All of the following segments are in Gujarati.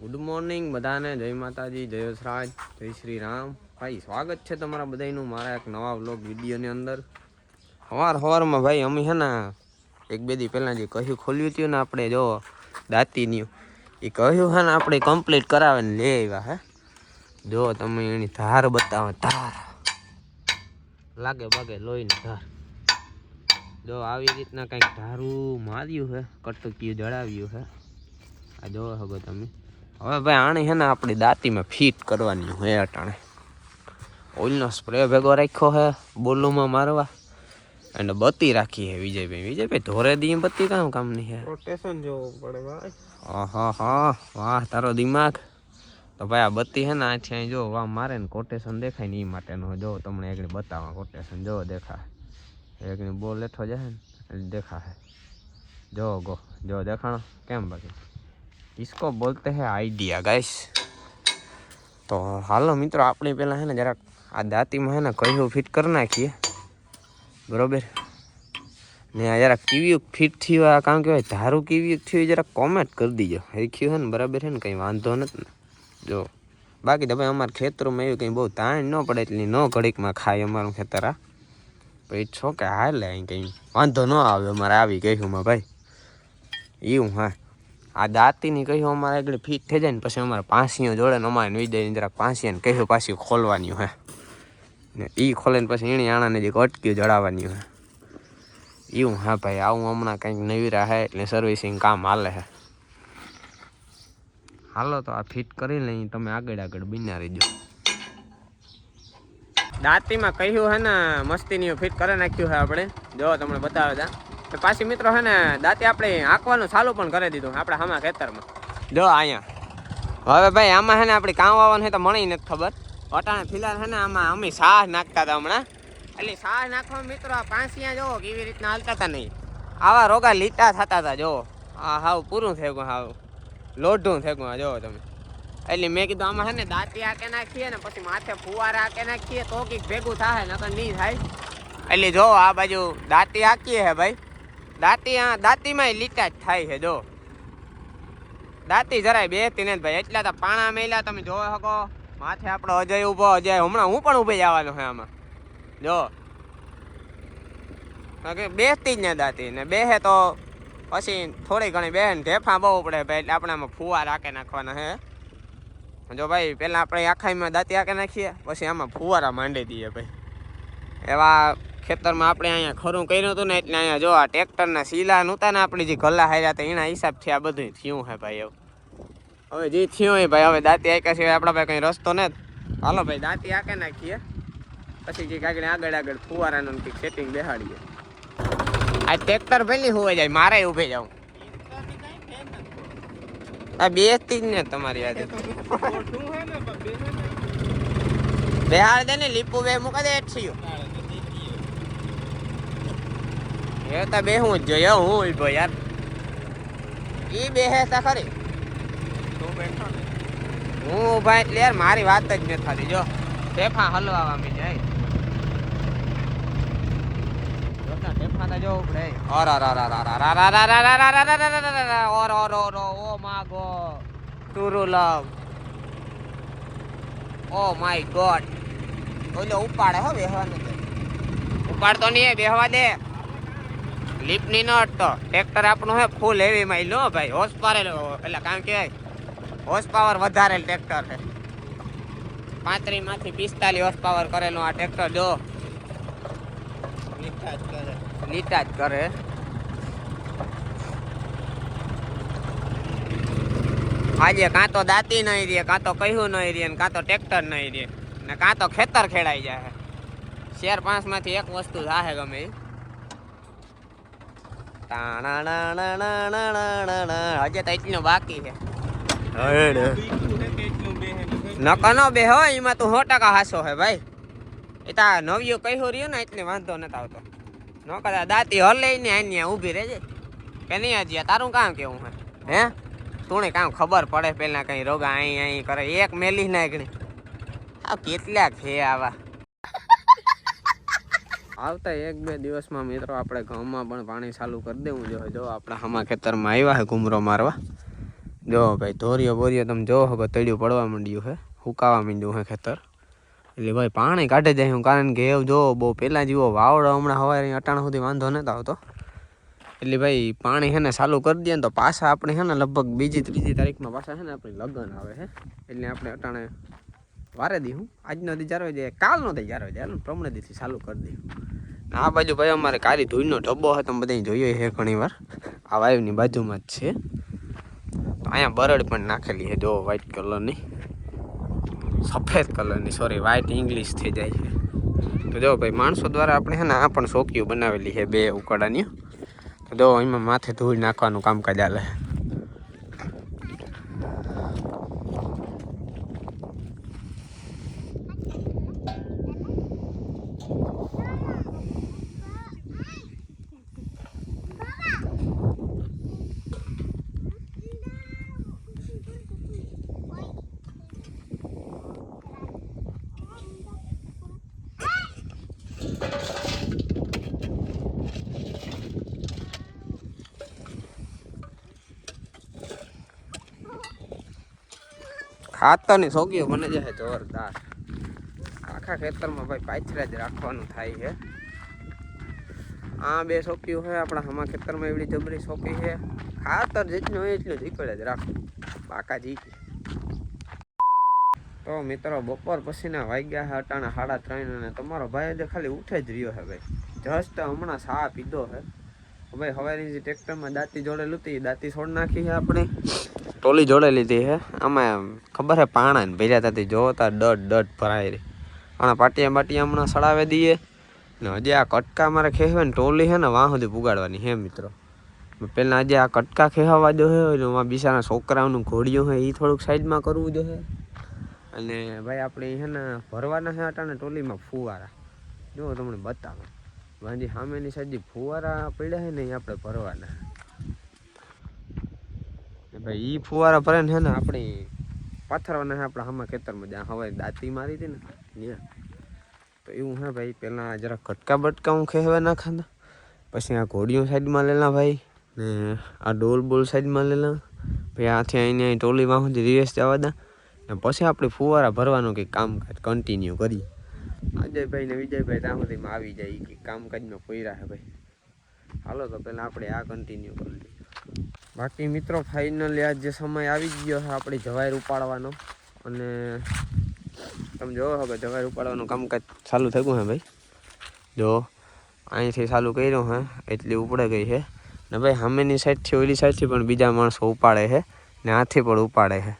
ગુડ મોર્નિંગ બધાને. જય માતાજી, જય વસરાજ, જય શ્રી રામ ભાઈ, સ્વાગત છે તમારા બધાનું મારા એક નવા વ્લોગ વિડીયોની અંદર. સવાર સવારમાં ભાઈ, અમે છે ને એક બે દી પહેલાં જે કહ્યું ખોલ્યું હતું ને આપણે, જો, દાંતીનું. એ કહ્યું છે ને આપણે કમ્પ્લીટ કરાવે ને લઈ આવ્યા હે. જો, તમે એની ધાર બતાવો, ધાર. લાગે બાગે લોહીની ધાર. જો, આવી રીતના કંઈક ધારું માર્યું છે કટકીયું જડાવ્યું છે આ જોવો હગો તમે. હવે ભાઈ આણી છે ને આપણી દાંતીમાં ફિટ કરવાની હોય અટાણે. ઓઇલનો સ્પ્રે ભેગો રાખ્યો છે બોલુમાં મારવા. અને બત્તી રાખી છે વિજયભાઈ. વિજયભાઈ ધોરે દી બત્તી કામ કામની છે રોટેશન જોવું પડે ભાઈ. હા હા વાહ તારો દિમાગ. તો ભાઈ આ બત્તી છે ને આથી અહીં જો વાહ મારે ને કોટેશન દેખાય ને એ માટેનો જો તમને એકડી બતાવવા કોટેશન જો દેખા એકની બોલ લેઠો જાય ને દેખાશે જો ગો જો દેખાણો. કેમ બાકી? इसको बोलते हैं आइडिया गाइस તો હાલો મિત્રો આપણે પહેલાં છે ને જરાક આ દાંતીમાં છે ને કહ્યું ફિટ કરી નાખીએ બરોબર ને આ જરાક કેવી ફિટ થયું આ કામ કહેવાય ધારું કેવી થયું એ જરાક કોમેન્ટ કરી દીજો હરખ્યું છે ને બરાબર છે ને કંઈ વાંધો નથી ને જો બાકી તો ભાઈ અમારા ખેતરોમાં એવું કંઈ બહુ તાણ ન પડે એટલે ન ઘડીકમાં ખાય અમારું ખેતર આ પછી છો કે હાલે અહીં કંઈ વાંધો ન આવે અમારે આવી ગયું ભાઈ એવું હા આ દાંતીની કહ્યું અમારે આગળ ફિટ થઈ જાય ને પછી અમારે પાંસીઓ જોડે ને અમારે દઈને જરાક પાંસીને કહ્યું પાછી ખોલવાની હે ને એ ખોલે ને પછી એણે આણાને જે અટક્યું જડાવવાની હે એવું હા ભાઈ, આવું હમણાં કંઈક નવી રહે એટલે સર્વિસિંગ કામ હાલે હે. હાલો તો આ ફિટ કરી લઈ તમે આગળ આગળ બિના રહીજો. દાંતીમાં કહ્યું હે ને, મસ્તીની ફિટ કરી નાખ્યું છે આપણે. જો તમને બતાવે તા તો. પાછી મિત્રો છે ને, દાંતી આપણે આંકવાનું ચાલુ પણ કરી દીધું આપણે હામાં ખેતરમાં. જો અહીંયા. હવે ભાઈ, આમાં છે ને આપણે કામ વાવવાનું છે તો મળી નથી ખબર. અટાણે ફિલહાલ છે ને આમાં અમે સાહ નાખતા હતા હમણાં. એટલે સાહ નાખવા મિત્રો આ પાંસિયા જોવો કેવી રીતના હાલતા હતા નહીં આવા રોગા લીટા થતા હતા, જો. આ હાવ પૂરું થઈ ગયું, હાવ. લોઢું થઈ ગયું, આ જોવો તમે. એટલે મેં કીધું આમાં છે ને દાંતી આકે નાખીએ ને પછી માથે ફુવારા આકે નાખીએ તો કંઈક ભેગું થાય નકર નહીં થાય. એટલે જો આ બાજુ દાંતી આકીએ હે ભાઈ. દાંતી, આ દાંતીમાં લીટા જ થાય છે, જો. દાંતી જરાય બેસતી ને ભાઈ. એટલા તો પાણા મેલા તમે જોઈ શકો. માથે આપણો અજય ઊભો, અજય, હમણાં હું પણ ઊભી જવાનો છે આમાં. જો. બેસતી જ ને દાંતી. ને બેસે તો પછી થોડી ઘણી બેન ઢેફા બહુ પડે, ભાઈ, એટલે આપણે આમાં ફુવા રાખે નાખવાના હે જો ભાઈ, પહેલાં આપણે આખાઈમાં દાંતી આકે નાખીએ, પછી આમાં ફુવારા માંડી દઈએ, ભાઈ. એવા ખેતરમાં આપણે અહીંયા ખરું કર્યું હતું ને એટલે અહીંયા જો આ ટ્રેક્ટરના શીલા નહોતા ને આપણે જે ગલ્લા હાર્યા હતા, એના હિસાબથી આ બધું થયું હે ભાઈ એવું હવે જે થયું હોય ભાઈ, હવે દાંતી આક્યા સિવાય આપણા ભાઈ કંઈ રસ્તો ને હાલો ભાઈ, દાંતી આંકે નાખીએ. પછી જે આગળ આગળ આગળ ફુવારાનું કંઈક સેટિંગ બેહાડીએ આ ટ્રેક્ટર પેલી હોવા જાય, મારે ઊભે જાઉં આ બે જ ને તમારી યાદ બેહાડ દે ને લીપુ બે મૂકા દે એઠિયું એ તો બે હું જ જોઈએ હું ઊભો યાર ઈ બે હે તા ખરી હું ઊભા એટલે યાર મારી વાત જ ન થતી જો ટેફા હલવા મી જાય ટેફા તા જો ઉપડે ઓર ઓર ઓર ઓર ઓર ઓર ઓર ઓર ઓર ઓર ઓર ઓ my god true love oh my god ઓલો ઉપાડે હો બેહવાનું ઉપાડતો નહીં બેહવા દે લીપની ન અટતો ટ્રેક્ટર આપણું હે ફૂલ હેવી માં લો ભાઈ. હોર્સ પાવર એટલે કામ કહેવાય. હોર્સ પાવર વધારેલ ટ્રેક્ટર છે પાંત્રીસમાંથી પિસ્તાલીસ હોર્સ પાવર કરેલું આ ટ્રેક્ટર જો. લીટા જ કરે. આજે કાં તો દાંતી નહીં રે કાં તો કહ્યું નહીં રે ને કાં તો ટ્રેક્ટર નહીં રે ને કાં તો ખેતર ખેડાઈ જાય શેર પાંચમાંથી એક વસ્તુ જાહે ગમે ઈ. હજે તો એટલું બાકી છે. નકો નો બે હો એમાં તું સો ટકા હાસો હે ભાઈ. એ તા નવિયો કહ્યું રહ્યું ને એટલે વાંધો નથી આવતો. ન કદા દાંતી હલે ને આની ઊભી રહેજે. કે નહીં હજી તારું કામ કેવું હે? હે? તુણે કામ ખબર પડે પેલા કઈ રોગા અહીં અહીં કરે એક મેલી નાખણી. આ કેટલાક છે આવા. આવતા એક બે દિવસમાં મિત્રો આપણે ગામમાં પણ પાણી ચાલુ કરી દેવું જોઈએ. જો આપણે હમા ખેતરમાં આવ્યા છે ઘૂમરો મારવા. જો ભાઈ ધોરિયો બોરિયો તમે જોવો કે તળિયું પડવા માંડ્યું છે હુકાવા માંડ્યું છે ખેતર. એટલે ભાઈ પાણી કાઢી જાય હું, કારણ કે એવું જો બહુ પહેલાં જેવો વાવડો હમણાં હવારે અટાણા સુધી વાંધો નહોતો આવતો. એટલે ભાઈ પાણી છે ને ચાલુ કરી દઈએ ને તો પાછા આપણે છે ને લગભગ બીજી ત્રીજી તારીખમાં પાછા છે ને આપણે લગ્ન આવે છે. એટલે આપણે અટાણે વારે દી હું? આજનો દી જારો હોય કાલનો દી જારો ને, પ્રમણે દીથી ચાલુ કરી દઈએ આ બાજુ ભાઈ અમારે કારી ધોઈનો ઢબ્બો હતો તમે જોઈએ છે ઘણી વાર. આ વાયુની બાજુમાં જ છે. તો અહીંયા બરડ પણ નાખેલી છે, જો વ્હાઈટ કલરની સફેદ કલરની સોરી વ્હાઈટ ઇંગ્લિશ થઈ જાય છે. તો જો ભાઈ, માણસો દ્વારા આપણે છે ને આ પણ ચોકીઓ બનાવેલી છે બે ઉકાળાની. તો જો, એમાં માથે ધોઈ નાખવાનું કામકાજ ચાલે ખાતરની ચોકીઓ બને છે, જોરદાર. આખા ખેતરમાં ભાઈ પાછળ જ રાખવાનું થાય છે. આ બે ચોકીઓ છે, આપણા હમા ખેતરમાં એવડી જબરી ચોકી છે. ખાતર જેટલું હોય એટલું જીકડે જ રાખો. બાકા જીકી તો મિત્રો, બપોર પછીના વાગ્યા છે, અટાણા સાડા ત્રણ અને તમારો ભાઈ જે ખાલી ઉઠે જ રહ્યો છે ભાઈ. જસ્ટ હમણાં સા પીધો છે. ભાઈ હવારની જે ટ્રેક્ટરમાં દાંતી જોડેલું હતી દાંતી છોડ નાખી છે આપણે. ટોલી જોડે લીધી છે. આમાં ખબર છે પાણા ને ભેજા થતી જોતા ડટ ડટ ભરાય રહી. આના પાટિયા બાટિયા હમણાં સડાવી દઈએ. ને હજી આ કટકા મારે ખેવે ને ટોલી છે ને, વાં સુધી પુગાડવાની હે મિત્રો. પહેલાં આજે આ કટકા ખેવા જો હે ને એમાં બિચારા છોકરાઓનું ઘોડિયું હોય એ થોડુંક સાઈડમાં કરવું જોઈએ અને ભાઈ આપણે છે ને, ભરવાના છે અટાણે ટોલીમાં ફુવારા. જો તમને બતાવો. વાંજી સામેની સાઈડ જે ફુવારા પડ્યા છે ને એ આપણે ભરવાના ને ભાઈ, ઈ ફુવારા ભરે ને ને આપણે પાથરવાના આપણા હામાં ખેતરમાં જ્યાં હવે દાંતી મારી હતી ને, ત્યાં. તો એવું હે ભાઈ પહેલાં જરા કટકા બટકા હું ખેવા નાખાતા. પછી આ ઘોડીઓ સાઈડમાં લેલા ભાઈ, ને આ ડોલ બોલ સાઈડમાં લેલા. પછી આથી અહીંને અહીં ટોલી વાહ સુધી રિવેસ જવા દા. ને પછી આપણે ફુવારા ભરવાનું કંઈક કામકાજ કન્ટિન્યુ કરીએ. અજયભાઈ ને વિજયભાઈ ત્યાં સુધીમાં આવી જાય કંઈક કામકાજમાં પોયરા છે ભાઈ. હાલો તો પહેલાં આપણે આ કન્ટિન્યુ કરી લઈએ. બાકી મિત્રો ફાઇનલી યાદ જે સમય આવી ગયો છે આપણે જવાયર ઉપાડવાનો. અને તમે જોવો હવે જવાયર ઉપાડવાનું કામકાજ ચાલુ થઈ ગયું હે ભાઈ. જો, અહીંથી ચાલુ કર્યું હે, એટલી ઉપડે ગઈ છે ને ભાઈ, સામેની સાઈડથી ઓલી સાઈડથી પણ બીજા માણસો ઉપાડે છે ને આથી પણ ઉપાડે છે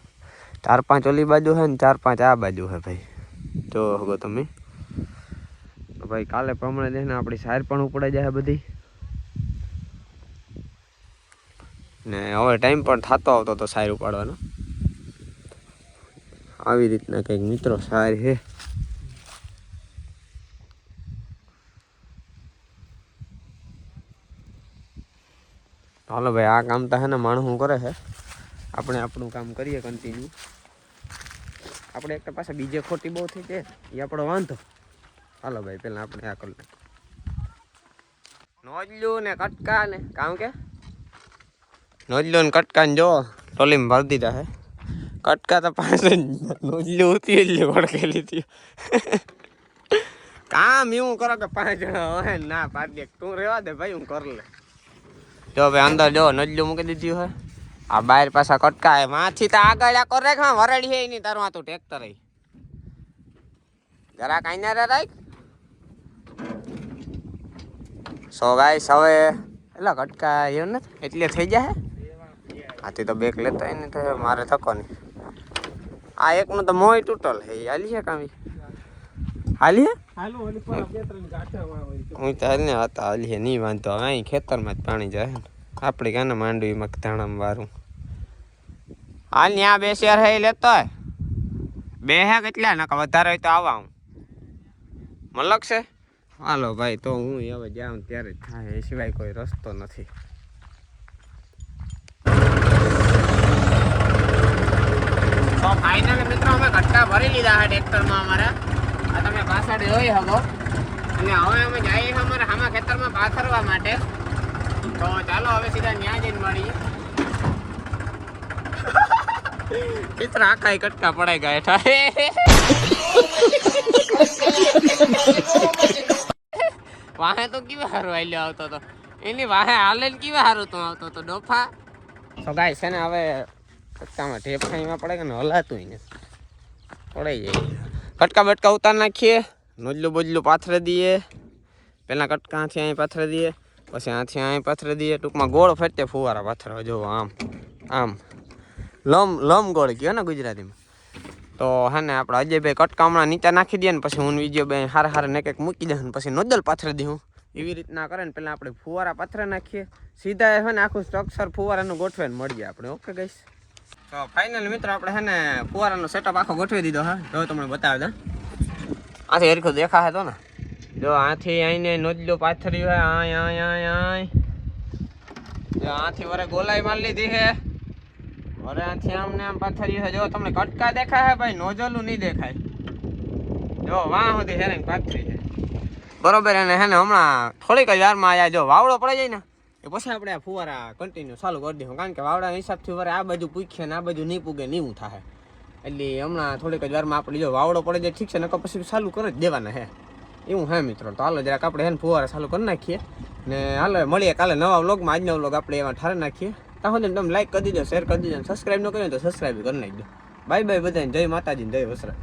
ચાર પાંચ ઓલી બાજુ છે ને ચાર પાંચ આ બાજુ છે ભાઈ. જો હવે તમે. ભાઈ, કાલે પ્રમાણે દેખને આપણી સાર પણ ઉપડાઈ જાય બધી. ને હવે ટાઈમ પણ થતો આવતો તો સાર ઉપાડવાનો. આવી રીતના કંઈક મિત્રો સાર છે હાલો ભાઈ, આ કામ તો હે ને માણસ કરે છે આપણે આપણું કામ કરીએ કન્ટિન્યુ આપણે એક પાછા બીજે ખોટી બહુ થઈ છે એ આપણો વાંધો. હાલો ભાઈ, પેલા આપણે આ કરી નોજલું ને કટકા ને, કામ કે? નોજલું ને કટકાને જો ટોલીમાં ભરી દીધા હે. કટકા તો પાંચ નોજલો ઉતી એટલે વળકેલી હતી. કામ એવું કરો કે પાંચ જણા હોય ના પાડી દે. તું રેવા દે ભાઈ, હું કરી લે. જો ભાઈ, અંદર જો નજલું મૂકી દીધું હે આ બહાર પાછા કટકા હે. માથી તો આગળ આ કરે ખા વરડી હે નહીં તારું આ તું ટ્રેક્ટર હે. જરા કાઈ ના રાખ. સો ગાઈસ, હવે એટલે કટકા એવું નથી, એટલે થઈ જાય આથી તો બેક લેતા ને તો મારે થકો નહીં. આ એકનું તો મોય તૂટલ હે. હાલી છે કામી હાલી હે હોય તો. હાલ ને હતા હાલી હે નહીં વાંધો. અહીં ખેતરમાં જ પાણી જાય ને. આપણે કાને માંડવીમાં ધાણામાં વારું. હાલ આ બે શેર હે લેતો હોય. બે હે કેટલા? નકા વધારે હોય તો આવા હું. મલક છે? હાલો ભાઈ તો હું હવે જાઉં ત્યારે થાય એ સિવાય કોઈ રસ્તો નથી. તો ફાઇનલ મિત્રો, અમે કટકા ભરી લીધા છે ટ્રેક્ટરમાં અમારા. આ તમે પાછળ જોઈ શકો. અને હવે અમે જઈએ અમારા આમાં ખેતરમાં પાથરવા માટે. તો ચાલો હવે સીધા ત્યાં જઈને મળીએ. ચિત્ર આખા કટકા પડાઈ ગયા વાહે તો કેવા હારું હાલ્યો આવતો તો. એની વાહે હાલે કેવા હારું તો આવતો તો, ડોફા? તો ગાય છે ને, હવે કટકામાં ઢેફાઈમાં પડે કે ને? હલાતું ને પડાઈ જાય. કટકા બટકા ઉતાર નાખીએ, નોજલું બોજલું પાથરે દઈએ. પહેલાં કટકા આથી અહીં પાથરે દઈએ, પછી આથી અહીં પાથરે દઈએ. ટૂંકમાં ગોળ ફરતે ફુવારા પાથરવા, જો આમ આમ. લમ લમ ગોળ કયો ને ગુજરાતીમાં? તો હા ને આપણે અજયભાઈ કટકા હમણાં નીચે નાખી દઈએ ને પછી હું વીડિયો બે હારે હારે ને કંઈક મૂકી દે ને પછી નોજલ પાથરી દઉં એવી રીતના કરે ને પહેલાં આપણે ફુવારા પાથરે નાખીએ. સીધા હે ને આખું સ્ટ્રક્ચર ફુવારાનું ગોઠવે ને મળીએ આપણે. ઓકે ગઈશ તો ફાઇનલ મિત્રો આપણે હે ને ફુવારાનો સેટઅપ આખો ગોઠવી દીધો, હા? જો તમને બતાવી દઉં આથી હરખું દેખાશે તો ને? જો આથી આઈને નોજલો પાથરી હોય આય આય આય આય. જો આથી વરે ગોલાઈ મારી લીધી છે વરે આથી આમ ને આમ પાથરી છે જો તમને કટકા દેખાય ભાઈ, નોજલું નહીં દેખાય. જો વાહ સુધી હેરેન પાથરી છે બરોબર, અને હે ને હમણાં થોડીક જ વારમાં આયા જો વાવડો પડી જાય ને. એ પછી આપણે આ ફુવારા કન્ટિન્યુ ચાલુ કરી દઈશું. કારણ કે વાવડા હિસાબથી વરે આ બાજુ પૂછે ને આ બાજુ નહીં પૂગે નહીં થાય. એટલે હમણાં થોડીક જ વારમાં આપણે જો વાવડો પડે જાય ઠીક છે, નકર પછી ચાલુ કરી જ દેવાના હે. એવું હે મિત્રો, તો હાલો જરાક આપણે હે ને ફુવારા ચાલુ કરી નાખીએ. ને હાલો મળીએ કાલે નવા વ્લોગમાં. આજનો વ્લોગ આપણે એમાં ઠારે નાખીએ. ત્યાં સુધી તમે લાઈક કરી દીધો શેર કરી દીધો સબસ્ક્રાઈબ ન કર્યો તો સબસ્ક્રાઈબ કરી નાખજો. બાય બાય બધાને. જય માતાજી જય વસરા